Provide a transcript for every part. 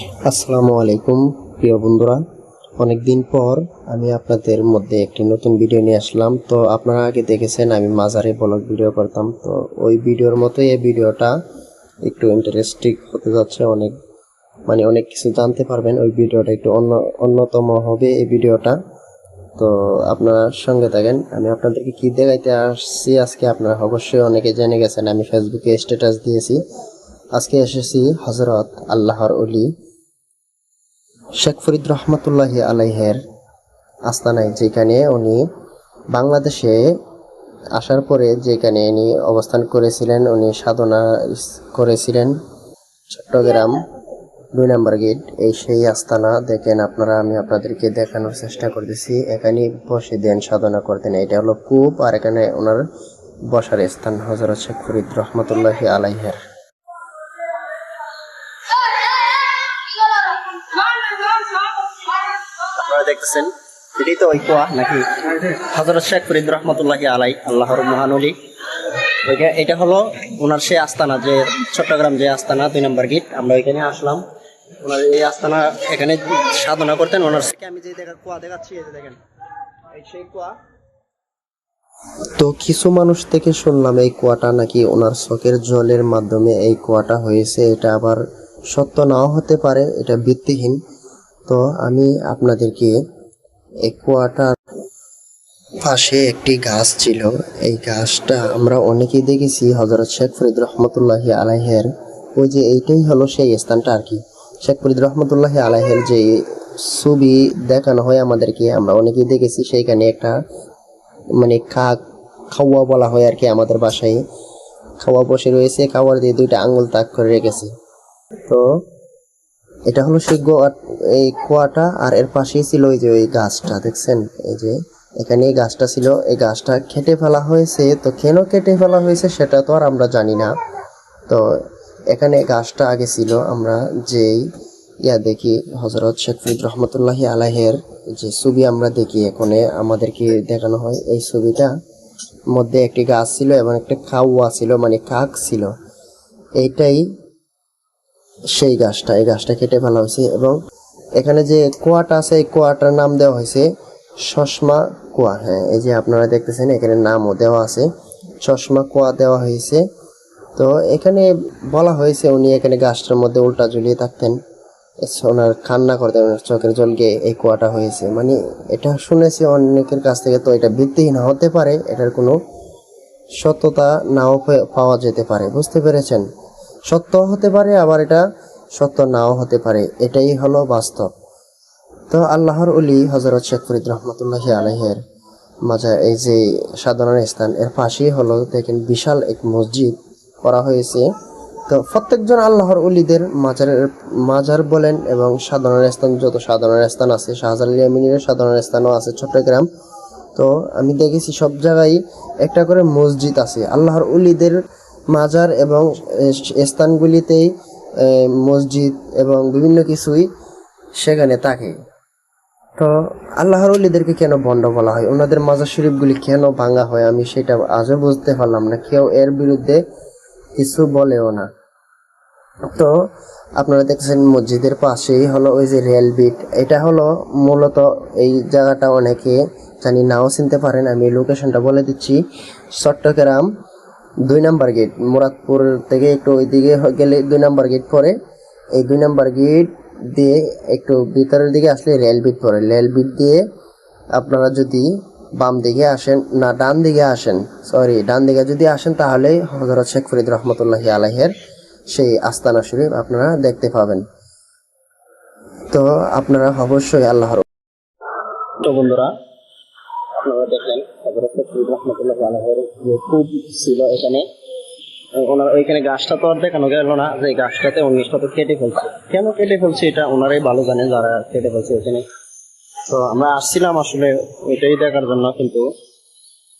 আসসালামু আলাইকুম, প্রিয় বন্ধুরা। অনেকদিন পর আমি আপনাদের মধ্যে একটি নতুন ভিডিও নিয়ে আসলাম। তো আপনারা আগে দেখেছেন, আমি মাজারে ব্লগ ভিডিও করতাম। তো ওই ভিডিওর মতোই এই ভিডিওটা একটু ইন্টারেস্টিং হতে যাচ্ছে, অনেক মানে অনেক কিছু জানতে পারবেন। ওই ভিডিওটা একটু অন্য, অন্যতম হবে এই ভিডিওটা। তো আপনারা সঙ্গে থাকেন। আমি আপনাদেরকে কি দেখাইতে আসছি, আজকে আপনারা অবশ্যই অনেকে জেনে গেছেন। আমি ফেসবুকে স্ট্যাটাস দিয়েছি। আজকে এসেছি হজরত আল্লাহর অলি শেখ ফরিদ রহমতুল্লাহ আলাইহের আস্তানায় যেখানে উনি বাংলাদেশে আসার পরে যেখানে উনি অবস্থান করেছিলেন, উনি সাধনা করেছিলেন, চট্টগ্রাম দুই নম্বর গেট। এই সেই আস্তানা, দেখেন আপনারা, আমি আপনাদেরকে দেখানোর চেষ্টা করতেছি। এখানে বসে দেন, সাধনা করতেন। এটা হলো কূপ, আর এখানে ওনার বসার স্থান হজরত শেখ ফরিদ রহমতুল্লাহ আলাইহের। দেখতেছেন? এটাই তো ওই নাকি? হজরত শেখ ফরিদ রহমতুল্লাহ আলাই আল্লাহর মহানলী এটা হলো ওনার সেই আস্তানা, যে চট্টগ্রাম যে আস্তানা, দুই নম্বর গেট। আমরা ওইখানে আসলাম। ওনার এই আস্তানা এখানে সাধনা করতেন। ওনার আমি যে দেখা কুয়া দেখাচ্ছি, এই দেখেন। এই সেই কুয়া। তো কিছু মানুষ থেকে শুনলাম এই কুয়াটা নাকি ওনার চোখের জলের মাধ্যমে এই কুয়াটা হয়েছে। এটা আবার সত্য নাও হতে পারে, এটা ভিত্তিহীন। তো আমি আপনাদেরকে এই কুয়াটার পাশে একটি গাছ ছিল। এই গাছটা আমরা অনেকেই দেখেছি হজরত শেখ ফরিদ রহমতুল্লাহ আলাহের ওই যে এইটাই হলো সেই স্থানটা আর কি। শেখ ফরিদ রহমতুল্লাহ আলাহের যে ছবি দেখানো হয় আমাদেরকে, আমরা অনেকেই দেখেছি সেইখানে একটা মানে কাক খাওয়া বলা হয় আর কি আমাদের বাসায়। খাওয়া বসে রয়েছে, খাওয়ার দিয়ে দুইটা আঙুল তাক করে রেখেছে। তো এটা হলো সেই এই কুয়াটা, আর এর পাশেই ছিল ওই যে ওই গাছটা, দেখছেন? এই যে এখানে এই গাছটা ছিল। এই গাছটা কেটে ফেলা হয়েছে। তো কেন কেটে ফেলা হয়েছে সেটা তো আর আমরা জানি না। তো এখানে গাছটা আগে ছিল। আমরা যেই ইয়া দেখি হজরত শেখ ফরিদ রহমতুল্লাহি আলাহের যে ছবি আমরা দেখি এখানে, আমাদেরকে দেখানো হয়। এই ছবিটা মধ্যে একটি গাছ ছিল এবং একটা কাউয়া ছিল মানে কাক ছিল। এইটাই সেই গাছটা, এই গাছটা কেটে ফেলা হয়েছে এবং এখানে যে কুয়াটা আছে, এই কুয়াটার নাম দেওয়া হয়েছে চশমা কুয়া। হ্যাঁ এই যে আপনারা দেখতেছেন, এখানে নামও দেওয়া আছে। চশমা কুয়া দেওয়া হয়েছে। তো এখানে বলা হয়েছে উনি এখানে গাছটার মধ্যে উল্টা ঝুলিয়ে থাকতেন। ওনার কান্না করতেন, ওনার চোখের জল গিয়ে এই কুয়াটা হয়েছে। মানে এটা শুনেছি অনেকের কাছ থেকে, তো এটা ভিত্তিহীন হতে পারে, এটার কোনো সত্যতা নাও পাওয়া যেতে পারে। বুঝতে পেরেছেন? সত্য হতে পারে, আবার এটা সত্য নাও হতে পারে। এটাই হলো বাস্তব। তো আল্লাহর অলি হজরত শেখ ফরিদ রহমতুল্লাহ আলহের মাঝে এই যে সাধারণ স্থান, এর পাশেই হলো দেখেন বিশাল এক মসজিদ করা হয়েছে। তো প্রত্যেকজন আল্লাহর অলিদের মাজারের মাজার বলেন এবং সাধনার স্থান, যত সাধনার স্থান আছে, শাহজালাল ইয়ামিনের সাধনার স্থানও আছে, চট্টগ্রাম। তো আমি দেখেছি সব জায়গায় একটা করে মসজিদ আছে। আল্লাহর উলিদের মাজার এবং স্থানগুলিতেই মসজিদ এবং বিভিন্ন কিছুই সেখানে থাকে। তো আল্লাহর উলিদেরকে কেন বন্ড বলা হয়? ওনাদের মাজার শরীফগুলি কেন ভাঙা হয়? আমি সেটা আজও বুঝতে পারলাম না। কেউ এর বিরুদ্ধে কিছু বলেও না। তো আপনারা দেখছেন মসজিদের পাশেই হলো ওই যে রেল বিট। এটা হলো মূলত এই জায়গাটা অনেকে জানি নাও চিনতে পারেন। আমি লোকেশনটা বলে দিচ্ছি। চট্টগ্রাম দুই নাম্বার গেট মুরাদপুর থেকে একটু ওইদিকে গেলে দুই নাম্বার গেট পরে। এই দুই নাম্বার গেট দিয়ে একটু ভিতরের দিকে আসলে রেল বিট পড়ে রেল বিট দিয়ে আপনারা যদি বাম দিকে আসেন, না, ডান দিকে আসেন সরি ডান দিকে যদি আসেন, তাহলে হজরত শেখ ফরিদ রহমতুল্লাহ আলাহের সেই আস্তানা শরীফ আপনারা দেখতে পাবেন। তো আপনারা অবশ্যই আল্লাহর তো বন্ধুরা আপনারা দেখলেন হজরত ছিল এখানে ওনার ওইখানে গাছটা তো আর দেখানো গেল না, যে গাছটাতে উনিশটা তো কেটে ফেলছে। কেন কেটে ফেলছে এটা ওনারাই ভালো জানেন যারা কেটে ফেলছে ওখানে তো আমরা আসছিলাম আসলে ওইটাই দেখার জন্য, কিন্তু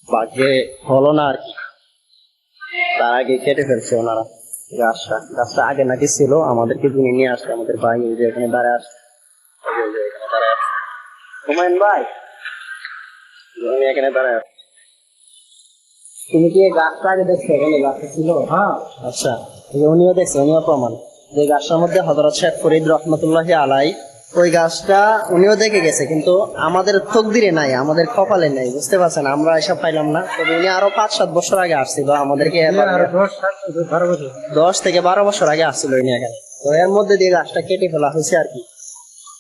ভাগ্যে হলো না আর কি। তার আগে কেটে ফেলছে ওনারা গাছটা। গাছটা আগে নাকি ছিল, আমাদেরকে যিনি নিয়ে আসছে, আমাদের ভাই যে এখানে দাঁড়ায় আসছে হুমায়ুন ভাই? উনি এখানে দাঁড়ায় তুমি কি গাছটা আগে দেখছ? এখানে গাছটা ছিল। হ্যাঁ। আচ্ছা উনিও দেখছে উনিও প্রমাণ। যে গাছটার মধ্যে হজরত শেখ ফরিদ রহমতুল্লাহ আলাই ওই গাছটা উনিও দেখে গেছে কিন্তু আমাদের তকদিরে নাই আমাদের কপালে নাই বুঝতে পারছেন? আমরা এসব পাইলাম না। তবে উনি আরও পাঁচ সাত বছর আগে আসছিল আমাদেরকে দশ থেকে বারো বছর আগে আসছিল উনি এখানে। তো এর মধ্যে দিয়ে গাছটা কেটে ফেলা হয়েছে আর কি।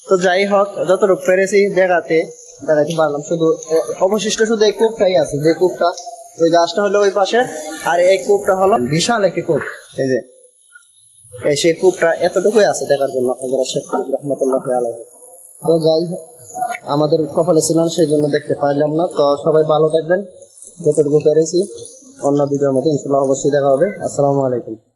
তো যাই হোক যতটুকু পেরেছি দেখাতে দেখাতে পারলাম। শুধু অবশিষ্ট শুধু এই কূপটাই আছে। যে কূপটা, ওই গাছটা হলো ওই পাশে, আর এই কূপটা হলো বিশাল একটি কূপ। এই যে, এই সেই কূপটা এতটুকুই আছে দেখার জন্য হযরত শেখ রহমতুল্লাহ আলাইহি। তো যাই আমাদের কপালে ছিলাম সেই জন্য দেখতে পারলাম না। তো সবাই ভালো থাকবেন। যতটুকু পেরেছি। অন্য ভিডিওর মধ্যে ইনশাল্লাহ অবশ্যই দেখা হবে। আসসালামু আলাইকুম।